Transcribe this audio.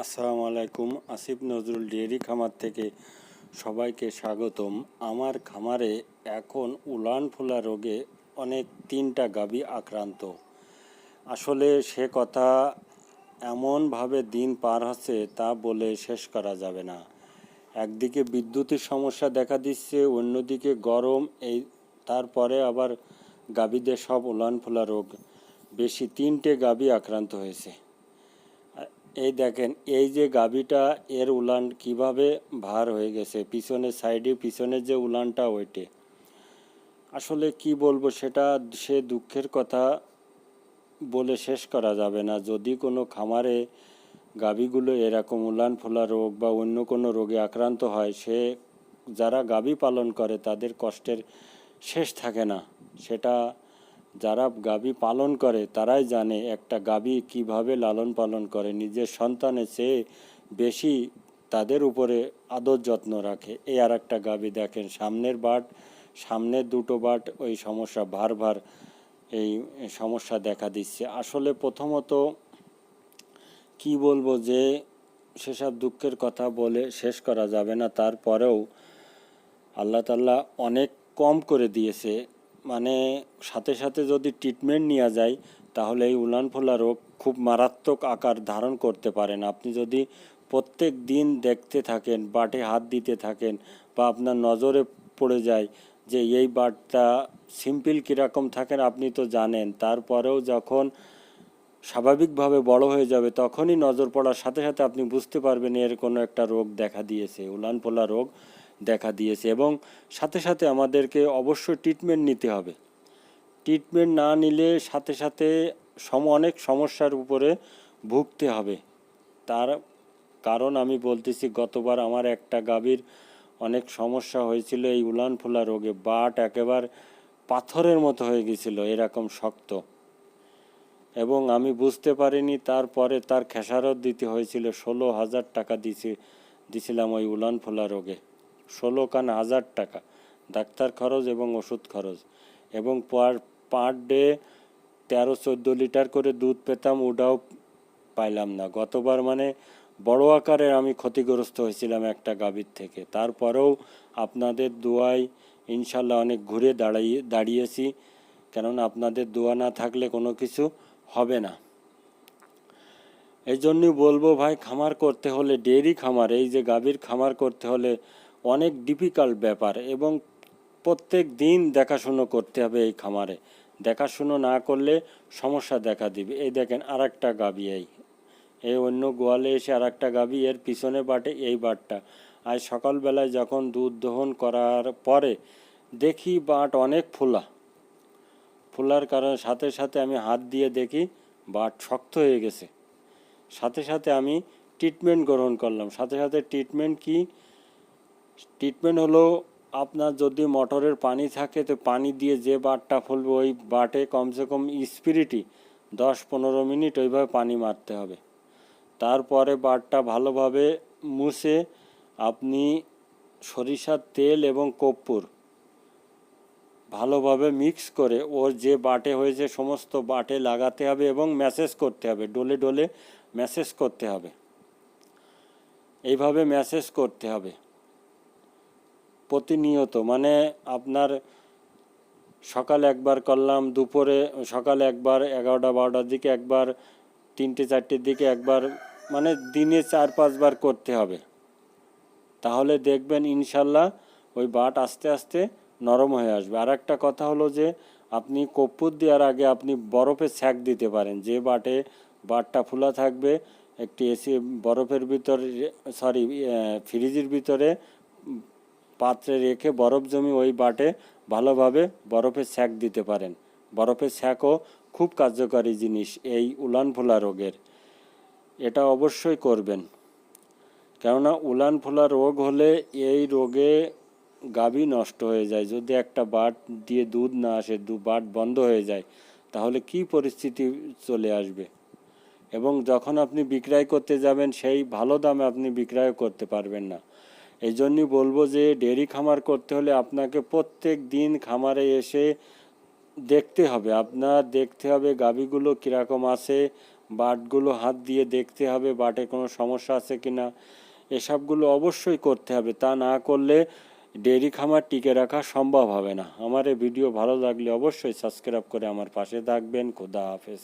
আসসালামু আলাইকুম। আসিফ নজরুল ডেয়ারি খামার থেকে সবাইকে স্বাগতম। আমার খামারে এখন উলান ফোলা রোগে অনেক তিনটা গাবি আক্রান্ত। আসলে সে কথা এমনভাবে দিন পার হচ্ছে তা বলে শেষ করা যাবে না। একদিকে বিদ্যুতের সমস্যা দেখা দিচ্ছে, অন্যদিকে গরম, এই তারপরে আবার গাবিদের সব উলান ফোলা রোগ। বেশি তিনটে গাবি আক্রান্ত হয়েছে। এই দেখেন, এই যে গাবিটা এর উলান কীভাবে ভার হয়ে গেছে, পিছনের সাইডে পিছনের যে উলানটা ওইটে। আসলে কি বলব, সেটা সে দুঃখের কথা বলে শেষ করা যাবে না। যদি কোনো খামারে গাবিগুলো এরকম উলান ফোলা রোগ বা অন্য কোনো রোগে আক্রান্ত হয়, সে, যারা গাবি পালন করে, তাদের কষ্টের শেষ থাকে না। সেটা যারা গাবি পালন করে, তারাই জানে একটা গাবি কীভাবে লালন পালন করে। নিজের সন্তানের চেয়ে বেশি তাদের উপরে আদর যত্ন রাখে। এই আর একটা গাবি দেখেন, সামনের বাট সামনের দুটো বাট, ওই সমস্যা ভার ভার এই সমস্যা দেখা দিচ্ছে। আসলে প্রথমত কি বলব যে, সেসব দুঃখের কথা বলে শেষ করা যাবে না। তারপরেও আল্লাহ তাল্লাহ অনেক কম করে দিয়েছে। মানে সাথে সাথে যদি ট্রিটমেন্ট নেওয়া যায়, তাহলে এই উলান ফোলা রোগ খুব মারাত্মক আকার ধারণ করতে পারেন আপনি যদি প্রত্যেক দিন দেখতে থাকেন, বাটে হাত দিতে থাকেন বা আপনার নজরে পড়ে যায় যে এই বাটটা সিম্পল কীরকম থাকেন আপনি তো জানেন। তারপরেও যখন স্বাভাবিকভাবে বড় হয়ে যাবে, তখনই নজর পড়ার সাথে সাথে আপনি বুঝতে পারবেন এর কোনো একটা রোগ দেখা দিয়েছে। উলান ফোলা রোগ দেখা দিয়েছে এবং সাথে সাথে আমাদেরকে অবশ্যই ট্রিটমেন্ট নিতে হবে। ট্রিটমেন্ট না নিলে সাথে সাথে সম অনেক সমস্যার উপরে ভুগতে হবে। তার কারণ আমি বলতেছি, গতবার আমার একটা গাভীর অনেক সমস্যা হয়েছিল, এই উলান ফোলা রোগে বাট একেবারে পাথরের মতো হয়ে গেছিল, এরকম শক্ত। এবং আমি বুঝতে পারিনি, তারপরে তার খেসারত দিতে হয়েছিল, ষোলো হাজার টাকা দিছি দিছিলাম ওই উলান ফোলা রোগে। ষোলো কান হাজার টাকা। ডাক্তার খরচ এবং ওষুধ খরচ। এবং পার পার ডে তেরো চোদ্দ লিটার করে দুধ পেতাম, ওটাও পাইলাম না। গতবার মানে বড় আকারে আমি ক্ষতিগ্রস্ত হয়েছিলাম একটা গাভীর থেকে। তারপরেও আপনাদের দোয়ায় ইনশাল্লাহ অনেক ঘুরে দাঁড়িয়ে দাঁড়িয়েছি। কেননা আপনাদের দোয়া না থাকলে কোনো কিছু হবে না। এই জন্যই বলব ভাই, খামার করতে হলে, ডেয়ারি খামার, এই যে গাভীর খামার করতে হলে অনেক ডিফিকাল্ট ব্যাপার এবং প্রত্যেক দিন দেখাশুনো করতে হবে এই খামারে। দেখাশুনো না করলে সমস্যা দেখা দিবে। এই দেখেন আর একটা গাবি এই। এই অন্য গোয়ালে এসে আর একটা গাভী এর পিছনে বাটে এই বাটটা। আজ সকালবেলায় যখন দুধ দহন করার পরে দেখি বাট অনেক ফোলা। ফোলার কারণে সাথে সাথে আমি হাত দিয়ে দেখি বাট শক্ত হয়ে গেছে। সাথে সাথে আমি ট্রিটমেন্ট গ্রহণ করলাম। সাথে সাথে ট্রিটমেন্ট কি? ট্রিটমেন্ট হলো আপনার যদি মোটরের পানি থাকে, তো পানি দিয়ে যে বাটটা ফুলবে, ওই বাটে কমসে কম স্পিরিটি দশ পনেরো মিনিট ওইভাবে পানি মারতে হবে। তারপরে বাটটা ভালোভাবে মুছে আপনি সরিষার তেল এবং কর্পূর ভালোভাবে মিক্স করে ওর যে বাটে হয়েছে, সমস্ত বাটে লাগাতে হবে এবং ম্যাসেজ করতে হবে, ডলে ডলে ম্যাসেজ করতে হবে। এইভাবে ম্যাসেজ করতে হবে। প্রতিনিয়ত মানে আপনার সকালে একবার করলাম, দুপুরে সকালে একবার, এগারোটা, বারোটার দিকে একবার, তিনটে, চারটের দিকে একবার মানে দিনে চার, পাঁচবার করতে হবে। তাহলে দেখবেন ইনশাল্লাহ ওই বাট আস্তে আস্তে নরম হয়ে আসবে। আর একটা কথা হলো যে, আপনি কর্পূর দেওয়ার আগে আপনি বরফে ছ্যাক দিতে পারেন। যে বাটে বাটটা খোলা থাকবে, একটি এসি বরফের ভিতরে, সরি ফ্রিজের ভিতরে পাত্রে রেখে বরফ জমি ওই বাটে ভালোভাবে বরফে ছ্যাক দিতে পারেন। বরফের ছ্যাকও খুব কার্যকারী জিনিস এই উলান ফোলা রোগের। এটা অবশ্যই করবেন। কেননা উলান ফোলা রোগ হলে এই রোগে গাভী নষ্ট হয়ে যায়। যদি একটা বাট দিয়ে দুধ না আসে, দু বাট বন্ধ হয়ে যায়, তাহলে কি পরিস্থিতি চলে আসবে? এবং যখন আপনি বিক্রয় করতে যাবেন, সেই ভালো দামে আপনি বিক্রয় করতে পারবেন না। এই জন্যই বলব যে ডেয়ারি খামার করতে হলে আপনাকে প্রত্যেক দিন খামারে এসে দেখতে হবে। আপনার দেখতে হবে গাভীগুলো কীরকম আছে, বাটগুলো হাত দিয়ে দেখতে হবে বাটে কোনো সমস্যা আছে কি না এসবগুলো অবশ্যই করতে হবে, তা না করলে ডেয়ারি খামার টিকে রাখা সম্ভব হবে না। আমার এই ভিডিও ভালো লাগলে অবশ্যই সাবস্ক্রাইব করে আমার পাশে থাকবেন। খোদা হাফেজ।